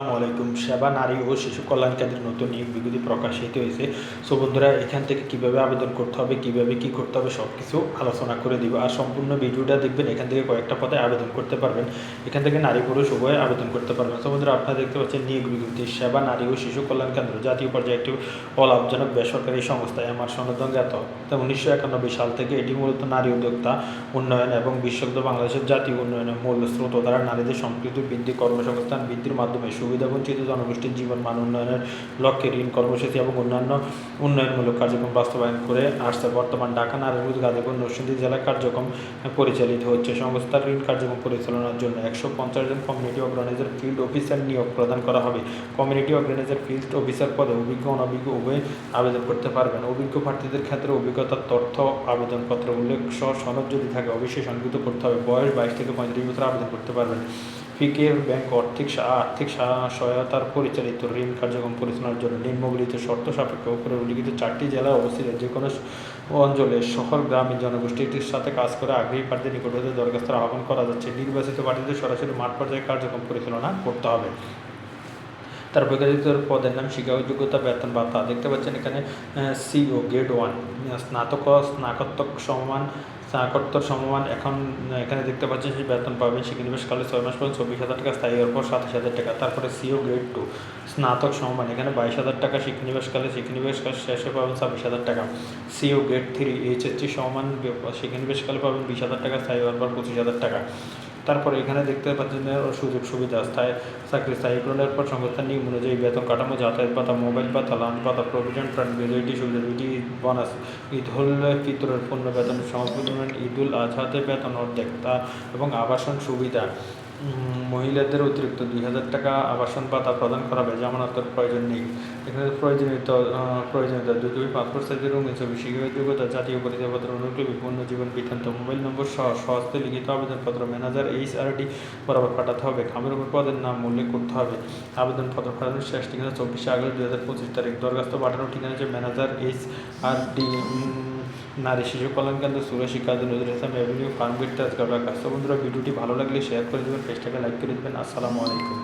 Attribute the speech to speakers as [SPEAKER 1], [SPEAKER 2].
[SPEAKER 1] আসসালামাইকুম সেবা, নারী ও শিশু কল্যাণ কেন্দ্রের নতুন নিয়োগ বিজ্ঞপ্তি প্রকাশিত হয়েছে। সো বন্ধুরা, এখান থেকে কীভাবে আবেদন করতে হবে, কীভাবে কি করতে হবে সব কিছু আলোচনা করে দিব। আর সম্পূর্ণ ভিডিওটা দেখবেন, এখান থেকে কয়েকটা পদে আবেদন করতে পারবেন। এখান থেকে নারী, পুরুষ উভয়ে আবেদন করতে পারবেন। সো বন্ধুরা, আপনারা দেখতে পাচ্ছেন, নিয়োগ বিজ্ঞপ্তি, সেবা, নারী ও শিশু কল্যাণ কেন্দ্র জাতীয় পর্যায়ে একটি অলাভজনক বেসরকারি সংস্থা, এমআর সনদন জ্ঞাত। উনিশশো একানব্বই সাল থেকে এটি মূলত নারী উদ্যোক্তা উন্নয়ন এবং বিশ্বব্দ বাংলাদেশের জাতীয় উন্নয়নের মূল স্রোত। দ্বারা নারীদের সম্পৃক্ত বৃদ্ধি কর্মসংস্থান বৃদ্ধির মাধ্যমে সুবিধাবঞ্চিত জনগোষ্ঠীর জীবন মান উন্নয়নের লক্ষ্যে ঋণ কর্মসূচি এবং অন্যান্য উন্নয়নমূলক কার্যক্রম বাস্তবায়ন করে আসছে। বর্তমান ঢাকা নারায়ণগঞ্জ গাজীপুর নরসিংদী জেলার কার্যক্রম পরিচালিত হচ্ছে। সংস্থার ঋণ কার্যক্রম পরিচালনার জন্য একশো পঞ্চাশ জন কমিউনিটি অর্গানাইজার ফিল্ড অফিসার নিয়োগ প্রদান করা হবে। কমিউনিটি অর্গানাইজার ফিল্ড অফিসার পদে অভিজ্ঞ, অনভিজ্ঞ উভয় আবেদন করতে পারবেন। অভিজ্ঞ প্রার্থীদের ক্ষেত্রে অভিজ্ঞতার তথ্য আবেদনপত্র উল্লেখ সহ সনদ যদি থাকে, অবশ্যই সংযুক্ত করতে হবে। বয়স বাইশ থেকে পঁয়ত্রিশ বছর আবেদন করতে পারবেন। পিকে ব্যাংক আর্থিক সা- আর্থিক সহায়তার পরিচালিত ঋণ কার্যক্রম পরিচালনার জন্য নিম্নলিখিত শর্ত সাপেক্ষে উপরে উল্লিখিত চারটি জেলায় অবস্থিত। যে কোনো অঞ্চলে শহর, গ্রামীণ জনগোষ্ঠীটির সাথে কাজ করে আগ্রহী প্রার্থীর নিকট হতে দরখাস্তের আহ্বান করা যাচ্ছে। নির্বাচিত প্রার্থীদের সরাসরি মাঠ পর্যায়ে কার্যক্রম পরিচালনা করতে হবে। তার প্রকাশিত পদের নাম যোগ্যতা বেতন ভাতা। দেখতে পাচ্ছেন এখানে সিও গ্রেড ওয়ান স্নাতক স্নাতক সমমান স্নাতকোত্তর সমমান এখন এখানে দেখতে পাচ্ছেন যে বেতন পাবেন শিক্ষানিবেশকালে ছয় মাস পর্যন্ত চব্বিশ হাজার টাকা, স্থায়ী হওয়ার পর সাতাশ হাজার টাকা। তারপরে সিও গ্রেড টু স্নাতক সমমান, এখানে বাইশ হাজার টাকা শিক্ষানিবেশকালে, শিক্ষানিবেশকাল শেষে পাবেন ছাব্বিশ হাজার টাকা। সিও গ্রেড থ্রি এইচএসসি সমান শিক্ষানিবেশকালে পাবেন বিশ হাজার টাকা, স্থায়ী হওয়ার পর পঁচিশ হাজার টাকা। তারপরে এখানে দেখতে পাচ্ছেন সুযোগ সুবিধা স্থায়ী চাকরি স্থায়ীকরণের পর সংস্থান নিয়ম অনুযায়ী বেতন কাঠামো, যাতায়াত পাতা মোবাইল ভাতা লাঞ্চ ভাতা প্রভিডেন্ট ফান্ড গ্র্যাজুইটি সুবিধা দুটি বোনাস ঈদ হল ফিতরের পণ্য বেতন সমপরিমাণ ঈদ উল আজহাতে বেতন অর্ধেক, তা এবং আবাসন সুবিধা। মহিলাদের অতিরিক্ত দুই হাজার টাকা আবাসন ভাতা প্রদান করা হবে জামানতের প্রয়োজন নেই। এখানে প্রয়োজনীয়তা প্রয়োজনীয়তা দুই দুই পাসপোর্ট সাইজের রঙিন ছবি শিক্ষা যোগ্যতা, জাতীয় পরিচয়পত্র অনুকূলী পূর্ণ জীবন বৃত্তান্ত, মোবাইল নম্বর সহ সহস্তে লিখিত আবেদনপত্র, ম্যানেজার এইচ আর ডি বরাবর পাঠাতে হবে। খামের উপর পদের নাম উল্লেখ করতে হবে। আবেদনপত্র পাঠানোর শেষ ঠিকানা চব্বিশে আগস্ট দুই হাজার পঁচিশ তারিখ। দরখাস্ত পাঠানোর ঠিকানা হচ্ছে ম্যানেজার এইচ আর ডি নারী শিশু কল্যাণ কেন্দ্র সুরে শিক্ষা নজরুল ইসলাম অ্যাভিনিউ টাচ ঢাকা তো বন্ধুরা, ভিডিওটি ভালো লাগলে শেয়ার করে দেবেন পেজটাকে লাইক করে দেবেন। আসসালামু আলাইকুম।